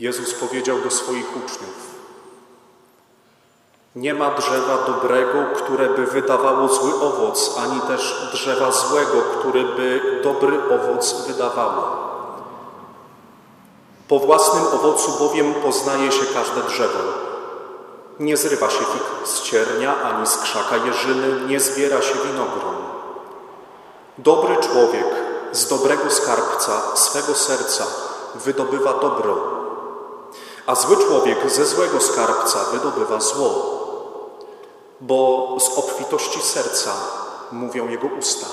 Jezus powiedział do swoich uczniów: Nie ma drzewa dobrego, które by wydawało zły owoc, ani też drzewa złego, które by dobry owoc wydawało. Po własnym owocu bowiem poznaje się każde drzewo. Nie zrywa się fig z ciernia, ani z krzaka jeżyny, nie zbiera się winogron. Dobry człowiek z dobrego skarbca swego serca wydobywa dobro, a zły człowiek ze złego skarbca wydobywa zło, bo z obfitości serca mówią jego usta.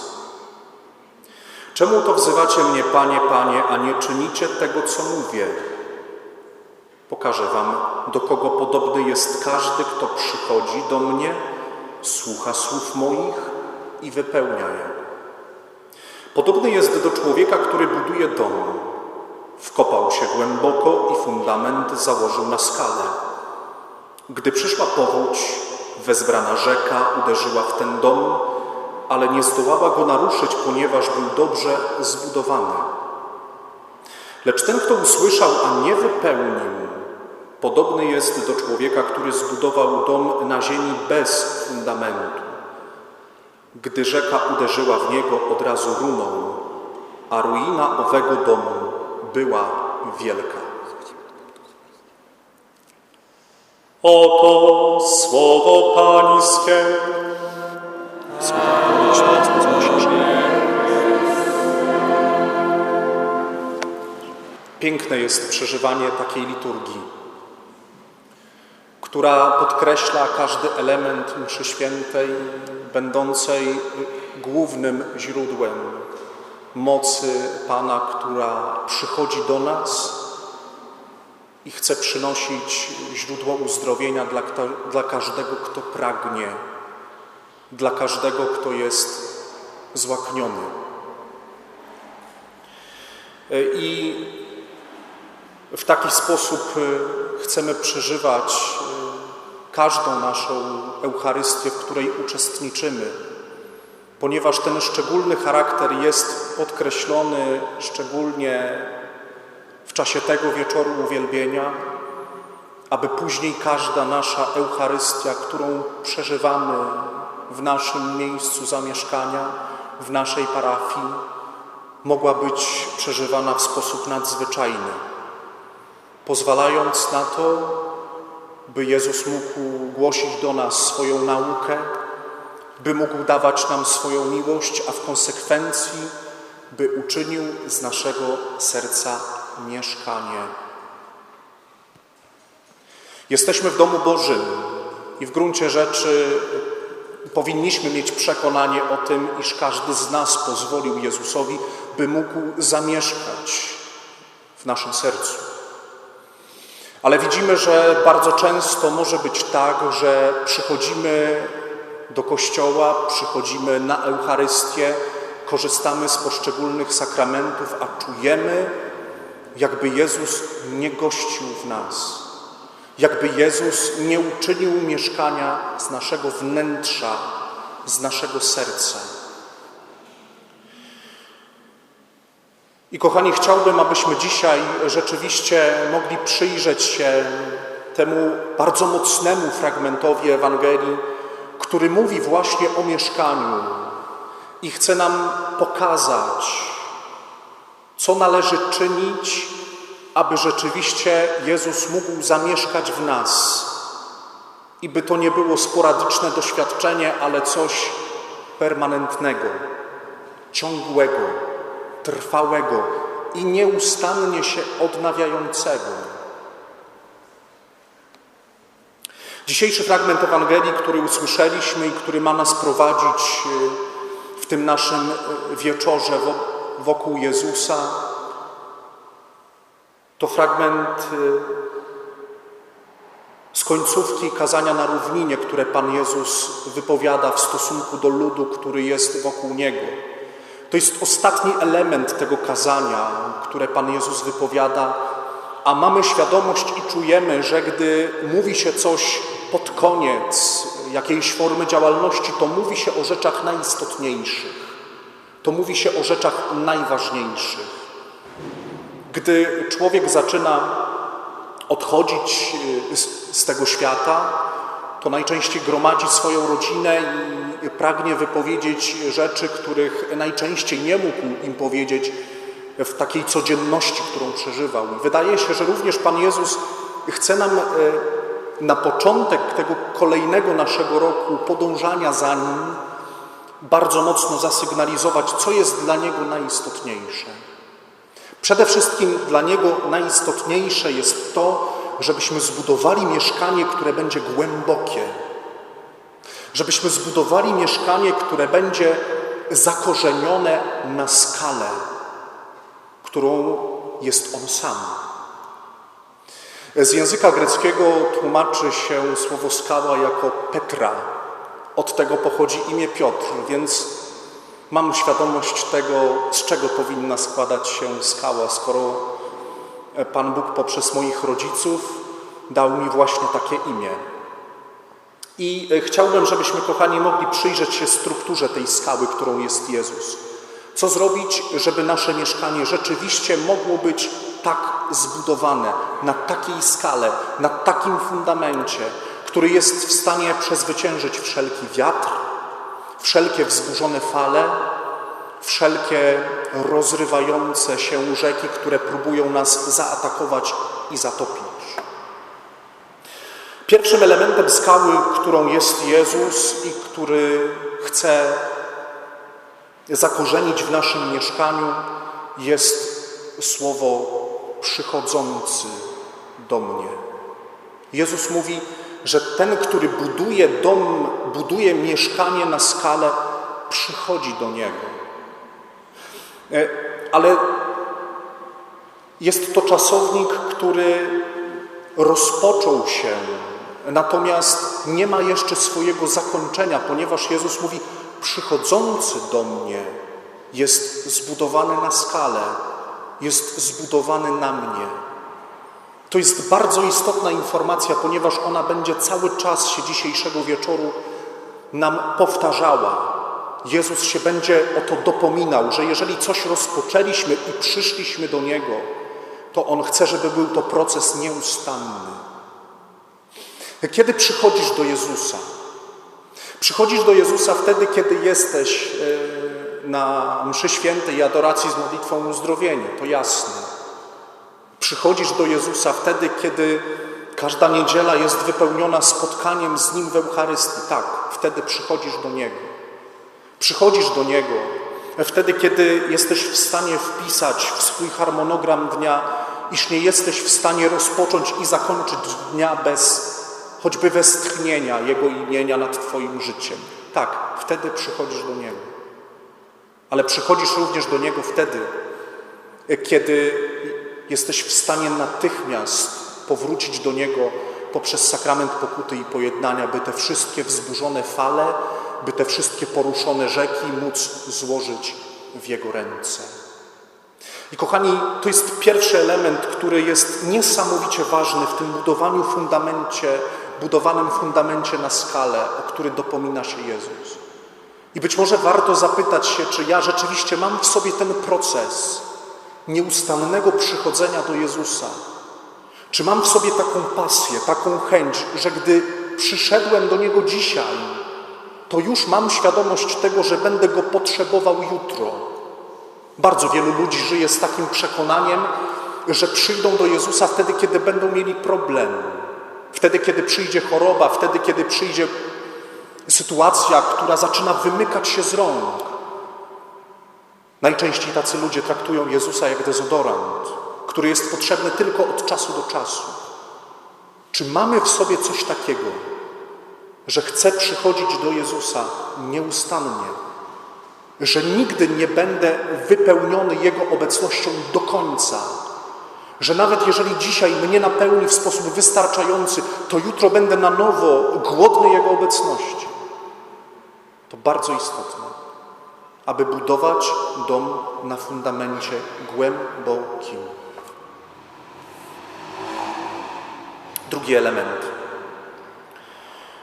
Czemu to wzywacie mnie, Panie, Panie, a nie czynicie tego, co mówię? Pokażę Wam, do kogo podobny jest każdy, kto przychodzi do mnie, słucha słów moich i wypełnia je. Podobny jest do człowieka, który buduje dom. Wkopał się głęboko i fundament założył na skalę. Gdy przyszła powódź, wezbrana rzeka uderzyła w ten dom, ale nie zdołała go naruszyć, ponieważ był dobrze zbudowany. Lecz ten, kto usłyszał, a nie wypełnił, podobny jest do człowieka, który zbudował dom na ziemi bez fundamentu. Gdy rzeka uderzyła w niego, od razu runął, a ruina owego domu była wielka. Oto słowo Pańskie. Piękne jest przeżywanie takiej liturgii, która podkreśla każdy element mszy świętej, będącej głównym źródłem mocy Pana, która przychodzi do nas i chce przynosić źródło uzdrowienia dla, dla każdego, kto pragnie, dla każdego, kto jest złakniony. I w taki sposób y, chcemy przeżywać y, każdą naszą Eucharystię, w której uczestniczymy, ponieważ ten szczególny charakter jest podkreślony szczególnie w czasie tego wieczoru uwielbienia, aby później każda nasza Eucharystia, którą przeżywamy w naszym miejscu zamieszkania, w naszej parafii, mogła być przeżywana w sposób nadzwyczajny pozwalając na to, by Jezus mógł głosić do nas swoją naukę, by mógł dawać nam swoją miłość, a w konsekwencji, by uczynił z naszego serca mieszkanie. Jesteśmy w domu Bożym i w gruncie rzeczy powinniśmy mieć przekonanie o tym, iż każdy z nas pozwolił Jezusowi, by mógł zamieszkać w naszym sercu. Ale widzimy, że bardzo często może być tak, że przychodzimy do kościoła, przychodzimy na Eucharystię, korzystamy z poszczególnych sakramentów, a czujemy, jakby Jezus nie gościł w nas, jakby Jezus nie uczynił mieszkania z naszego wnętrza, z naszego serca. I kochani, chciałbym, abyśmy dzisiaj rzeczywiście mogli przyjrzeć się temu bardzo mocnemu fragmentowi Ewangelii, który mówi właśnie o mieszkaniu i chce nam pokazać, co należy czynić, aby rzeczywiście Jezus mógł zamieszkać w nas i by to nie było sporadyczne doświadczenie, ale coś permanentnego, ciągłego trwałego i nieustannie się odnawiającego. Dzisiejszy fragment Ewangelii, który usłyszeliśmy i który ma nas prowadzić w tym naszym wieczorze wokół Jezusa, to fragment z końcówki kazania na równinie, które Pan Jezus wypowiada w stosunku do ludu, który jest wokół Niego. To jest ostatni element tego kazania, które Pan Jezus wypowiada, a mamy świadomość i czujemy, że gdy mówi się coś pod koniec jakiejś formy działalności, to mówi się o rzeczach najistotniejszych, to mówi się o rzeczach najważniejszych. Gdy człowiek zaczyna odchodzić y, z, tego świata, to najczęściej gromadzi swoją rodzinę i pragnie wypowiedzieć rzeczy, których najczęściej nie mógł im powiedzieć w takiej codzienności, którą przeżywał. Wydaje się, że również Pan Jezus chce nam e, na początek tego kolejnego naszego roku podążania za Nim bardzo mocno zasygnalizować, co jest dla Niego najistotniejsze. Przede wszystkim dla Niego najistotniejsze jest to, żebyśmy zbudowali mieszkanie, które będzie głębokie. Żebyśmy zbudowali mieszkanie, które będzie zakorzenione na skalę, którą jest On sam. Z języka greckiego tłumaczy się słowo skała jako Petra. Od tego pochodzi imię Piotr, więc mam świadomość tego, z czego powinna składać się skała, skoro Pan Bóg poprzez moich rodziców dał mi właśnie takie imię. I chciałbym, żebyśmy, kochani, mogli przyjrzeć się strukturze tej skały, którą jest Jezus. Co zrobić, żeby nasze mieszkanie rzeczywiście mogło być tak zbudowane, na takiej skale, na takim fundamencie, który jest w stanie przezwyciężyć wszelki wiatr, wszelkie wzburzone fale, wszelkie rozrywające się rzeki, które próbują nas zaatakować i zatopić. Pierwszym elementem skały, którą jest Jezus i który chce zakorzenić w naszym mieszkaniu, jest słowo przychodzący do mnie. Jezus mówi, że ten, który buduje dom, buduje mieszkanie na skalę, przychodzi do niego. E, ale jest to czasownik, który rozpoczął się, natomiast nie ma jeszcze swojego zakończenia, ponieważ Jezus mówi: Przychodzący do mnie jest zbudowany na skalę, jest zbudowany na mnie. To jest bardzo istotna informacja, ponieważ ona będzie cały czas się dzisiejszego wieczoru nam powtarzała. Jezus się będzie o to dopominał, że jeżeli coś rozpoczęliśmy i przyszliśmy do Niego, to On chce, żeby był to proces nieustanny. Kiedy przychodzisz do Jezusa? Przychodzisz do Jezusa wtedy, kiedy jesteś e, na mszy świętej i adoracji z modlitwą uzdrowienia, to jasne. Przychodzisz do Jezusa wtedy, kiedy każda niedziela jest wypełniona spotkaniem z Nim w Eucharystii. Tak, wtedy przychodzisz do Niego. Przychodzisz do Niego wtedy, kiedy jesteś w stanie wpisać w swój harmonogram dnia, iż nie jesteś w stanie rozpocząć i zakończyć dnia bez choćby westchnienia Jego imienia nad Twoim życiem. Tak, wtedy przychodzisz do Niego. Ale przychodzisz również do Niego wtedy, kiedy jesteś w stanie natychmiast powrócić do Niego poprzez sakrament pokuty i pojednania, by te wszystkie wzburzone fale, by te wszystkie poruszone rzeki móc złożyć w Jego ręce. I kochani, to jest pierwszy element, który jest niesamowicie ważny w tym budowaniu fundamencie, budowanym fundamencie na skalę, o który dopomina się Jezus. I być może warto zapytać się, czy ja rzeczywiście mam w sobie ten proces nieustannego przychodzenia do Jezusa. Czy mam w sobie taką pasję, taką chęć, że gdy przyszedłem do Niego dzisiaj, to już mam świadomość tego, że będę Go potrzebował jutro. Bardzo wielu ludzi żyje z takim przekonaniem, że przyjdą do Jezusa wtedy, kiedy będą mieli problem, wtedy, kiedy przyjdzie choroba, wtedy, kiedy przyjdzie sytuacja, która zaczyna wymykać się z rąk. Najczęściej tacy ludzie traktują Jezusa jak dezodorant, który jest potrzebny tylko od czasu do czasu. Czy mamy w sobie coś takiego, że chcę przychodzić do Jezusa nieustannie, że nigdy nie będę wypełniony Jego obecnością do końca, że nawet jeżeli dzisiaj mnie napełni w sposób wystarczający, to jutro będę na nowo głodny Jego obecności. To bardzo istotne, aby budować dom na fundamencie głębokim. Drugi element.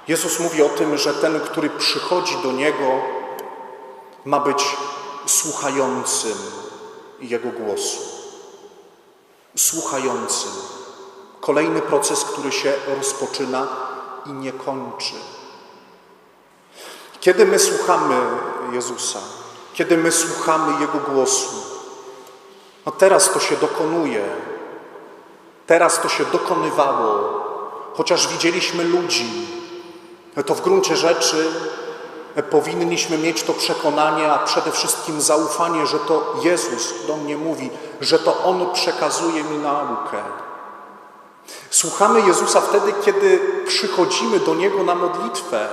Jezus mówi o tym, że ten, który przychodzi do Niego, ma być słuchającym Jego głosu. Słuchającym. Kolejny proces, który się rozpoczyna i nie kończy. Kiedy my słuchamy Jezusa, kiedy my słuchamy Jego głosu, no teraz to się dokonuje, teraz to się dokonywało, chociaż widzieliśmy ludzi, to w gruncie rzeczy powinniśmy mieć to przekonanie, a przede wszystkim zaufanie, że to Jezus do mnie mówi, że to On przekazuje mi naukę. Słuchamy Jezusa wtedy, kiedy przychodzimy do Niego na modlitwę,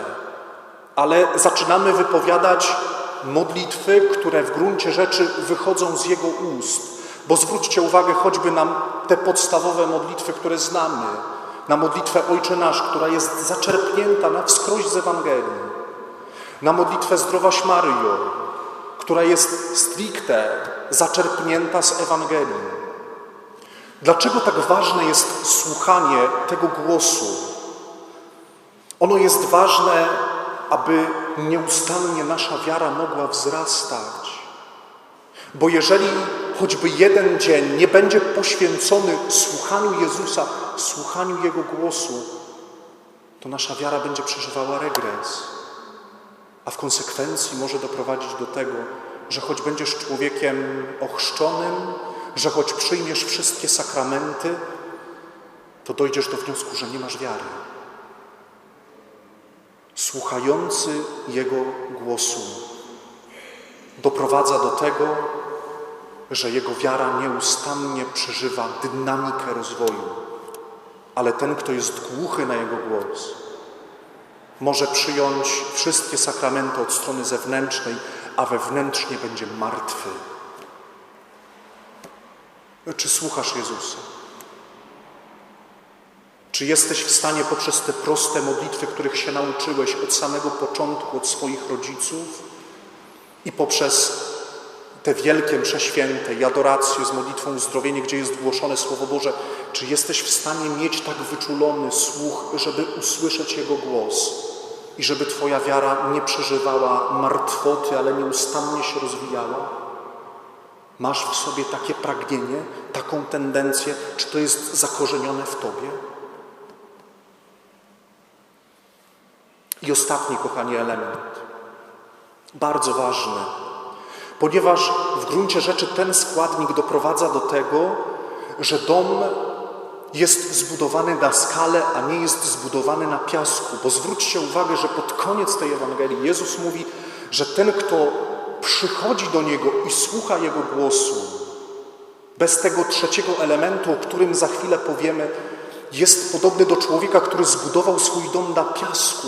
ale zaczynamy wypowiadać modlitwy, które w gruncie rzeczy wychodzą z Jego ust. Bo zwróćcie uwagę choćby na te podstawowe modlitwy, które znamy. Na modlitwę Ojcze Nasz, która jest zaczerpnięta na wskroś z Ewangelii. Na modlitwę Zdrowaś Maryjo, która jest stricte zaczerpnięta z Ewangelii. Dlaczego tak ważne jest słuchanie tego głosu? Ono jest ważne, aby nieustannie nasza wiara mogła wzrastać. Bo jeżeli choćby jeden dzień nie będzie poświęcony słuchaniu Jezusa, słuchaniu Jego głosu, to nasza wiara będzie przeżywała regres. A w konsekwencji może doprowadzić do tego, że choć będziesz człowiekiem ochrzczonym, że choć przyjmiesz wszystkie sakramenty, to dojdziesz do wniosku, że nie masz wiary. Słuchający Jego głosu doprowadza do tego, że jego wiara nieustannie przeżywa dynamikę rozwoju. Ale ten, kto jest głuchy na jego głos, może przyjąć wszystkie sakramenty od strony zewnętrznej, a wewnętrznie będzie martwy. Czy słuchasz Jezusa? Czy jesteś w stanie poprzez te proste modlitwy, których się nauczyłeś od samego początku, od swoich rodziców i poprzez te wielkie msze święte i adorację z modlitwą uzdrowienie, gdzie jest głoszone Słowo Boże, czy jesteś w stanie mieć tak wyczulony słuch, żeby usłyszeć Jego głos i żeby Twoja wiara nie przeżywała martwoty, ale nieustannie się rozwijała? Masz w sobie takie pragnienie, taką tendencję, czy to jest zakorzenione w Tobie? I ostatni, kochani, element, bardzo ważny, ponieważ w gruncie rzeczy ten składnik doprowadza do tego, że dom jest zbudowany na skale, a nie jest zbudowany na piasku. Bo zwróćcie uwagę, że pod koniec tej Ewangelii Jezus mówi, że ten, kto przychodzi do Niego i słucha Jego głosu, bez tego trzeciego elementu, o którym za chwilę powiemy, jest podobny do człowieka, który zbudował swój dom na piasku.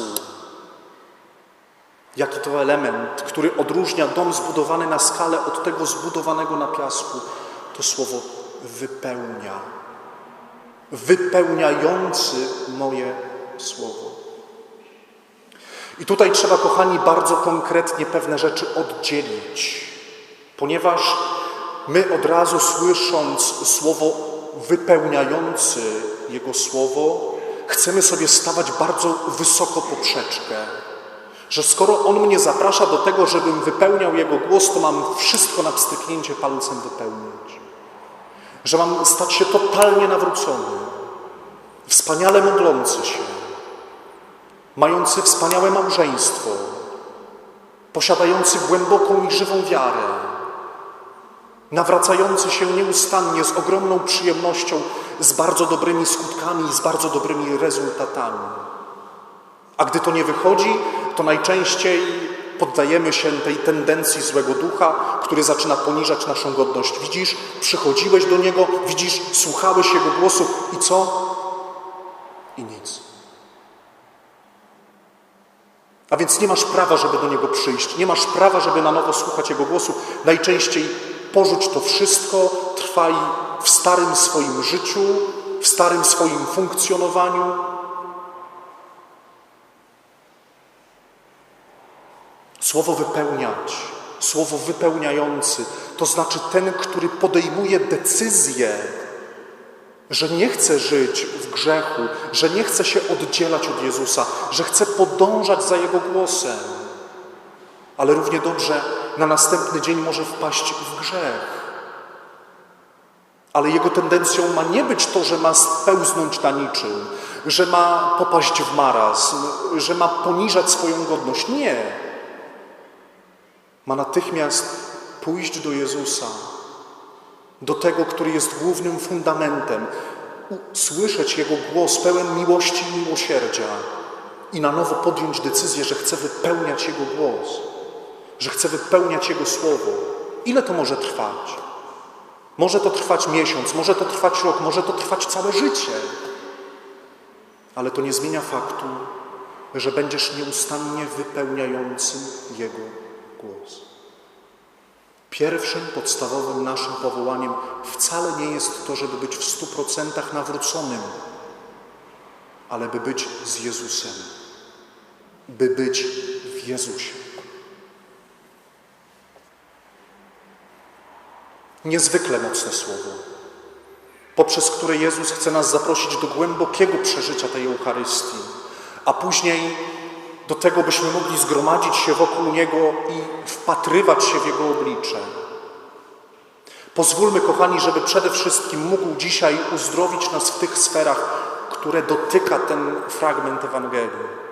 Jaki to element, który odróżnia dom zbudowany na skalę od tego zbudowanego na piasku? To słowo wypełnia. Wypełniający moje słowo. I tutaj trzeba, kochani, bardzo konkretnie pewne rzeczy oddzielić, ponieważ my od razu słysząc słowo wypełniający Jego słowo, chcemy sobie stawać bardzo wysoko poprzeczkę że skoro On mnie zaprasza do tego, żebym wypełniał Jego głos, to mam wszystko na pstryknięcie palcem wypełnić. Że mam stać się totalnie nawrócony, wspaniale modlący się, mający wspaniałe małżeństwo, posiadający głęboką i żywą wiarę, nawracający się nieustannie z ogromną przyjemnością, z bardzo dobrymi skutkami i z bardzo dobrymi rezultatami. A gdy to nie wychodzi, to najczęściej poddajemy się tej tendencji złego ducha, który zaczyna poniżać naszą godność. Widzisz, przychodziłeś do Niego, widzisz, słuchałeś Jego głosu i co? I nic. A więc nie masz prawa, żeby do Niego przyjść, nie masz prawa, żeby na nowo słuchać Jego głosu. Najczęściej porzuć to wszystko, trwaj w starym swoim życiu, w starym swoim funkcjonowaniu, Słowo wypełniać, słowo wypełniający, to znaczy ten, który podejmuje decyzję, że nie chce żyć w grzechu, że nie chce się oddzielać od Jezusa, że chce podążać za Jego głosem, ale równie dobrze na następny dzień może wpaść w grzech. Ale jego tendencją ma nie być to, że ma spełznąć na niczym, że ma popaść w marazm, że ma poniżać swoją godność. Nie. Ma natychmiast pójść do Jezusa, do tego, który jest głównym fundamentem, słyszeć Jego głos pełen miłości i miłosierdzia i na nowo podjąć decyzję, że chce wypełniać Jego głos, że chce wypełniać Jego słowo. Ile to może trwać? Może to trwać miesiąc, może to trwać rok, może to trwać całe życie. Ale to nie zmienia faktu, że będziesz nieustannie wypełniającym Jego głos. Pierwszym, podstawowym naszym powołaniem wcale nie jest to, żeby być w stu procentach nawróconym, ale by być z Jezusem, by być w Jezusie. Niezwykle mocne słowo, poprzez które Jezus chce nas zaprosić do głębokiego przeżycia tej Eucharystii, a później do tego, byśmy mogli zgromadzić się wokół Niego i wpatrywać się w Jego oblicze. Pozwólmy, kochani, żeby przede wszystkim mógł dzisiaj uzdrowić nas w tych sferach, które dotyka ten fragment Ewangelii.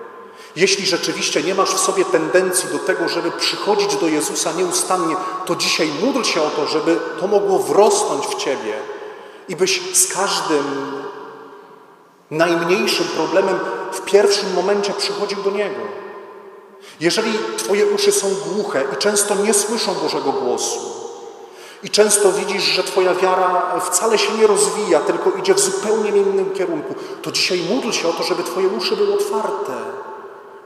Jeśli rzeczywiście nie masz w sobie tendencji do tego, żeby przychodzić do Jezusa nieustannie, to dzisiaj módl się o to, żeby to mogło wrosnąć w Ciebie i byś z każdym najmniejszym problemem w pierwszym momencie przychodził do Niego. Jeżeli Twoje uszy są głuche i często nie słyszą Bożego głosu, i często widzisz, że Twoja wiara wcale się nie rozwija, tylko idzie w zupełnie innym kierunku, to dzisiaj módl się o to, żeby Twoje uszy były otwarte,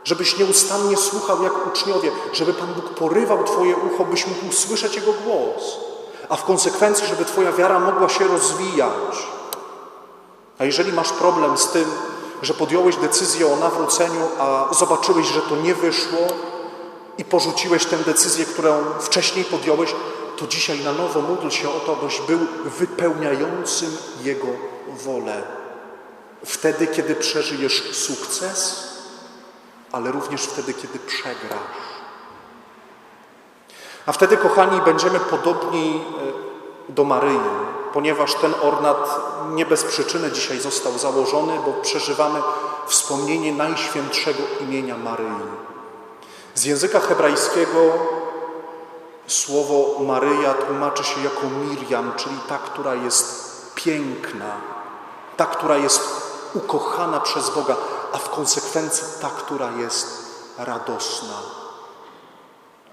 żebyś nieustannie słuchał jak uczniowie, żeby Pan Bóg porywał Twoje ucho, byś mógł słyszeć Jego głos, a w konsekwencji, żeby Twoja wiara mogła się rozwijać. A jeżeli masz problem z tym, że podjąłeś decyzję o nawróceniu, a zobaczyłeś, że to nie wyszło i porzuciłeś tę decyzję, którą wcześniej podjąłeś, to dzisiaj na nowo módl się o to, abyś był wypełniającym Jego wolę. Wtedy, kiedy przeżyjesz sukces, ale również wtedy, kiedy przegrasz. A wtedy, kochani, będziemy podobni e, do Maryi, ponieważ ten ornat nie bez przyczyny dzisiaj został założony, bo przeżywamy wspomnienie najświętszego imienia Maryi. Z języka hebrajskiego słowo Maryja tłumaczy się jako Miriam, czyli ta, która jest piękna, ta, która jest ukochana przez Boga, a w konsekwencji ta, która jest radosna.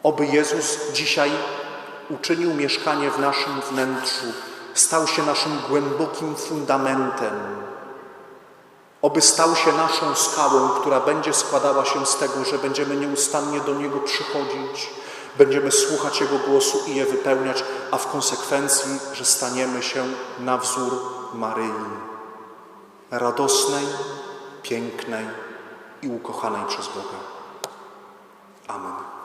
Oby Jezus dzisiaj uczynił mieszkanie w naszym wnętrzu, stał się naszym głębokim fundamentem. Oby stał się naszą skałą, która będzie składała się z tego, że będziemy nieustannie do Niego przychodzić, będziemy słuchać Jego głosu i je wypełniać, a w konsekwencji, że staniemy się na wzór Maryi, radosnej, pięknej i ukochanej przez Boga. Amen.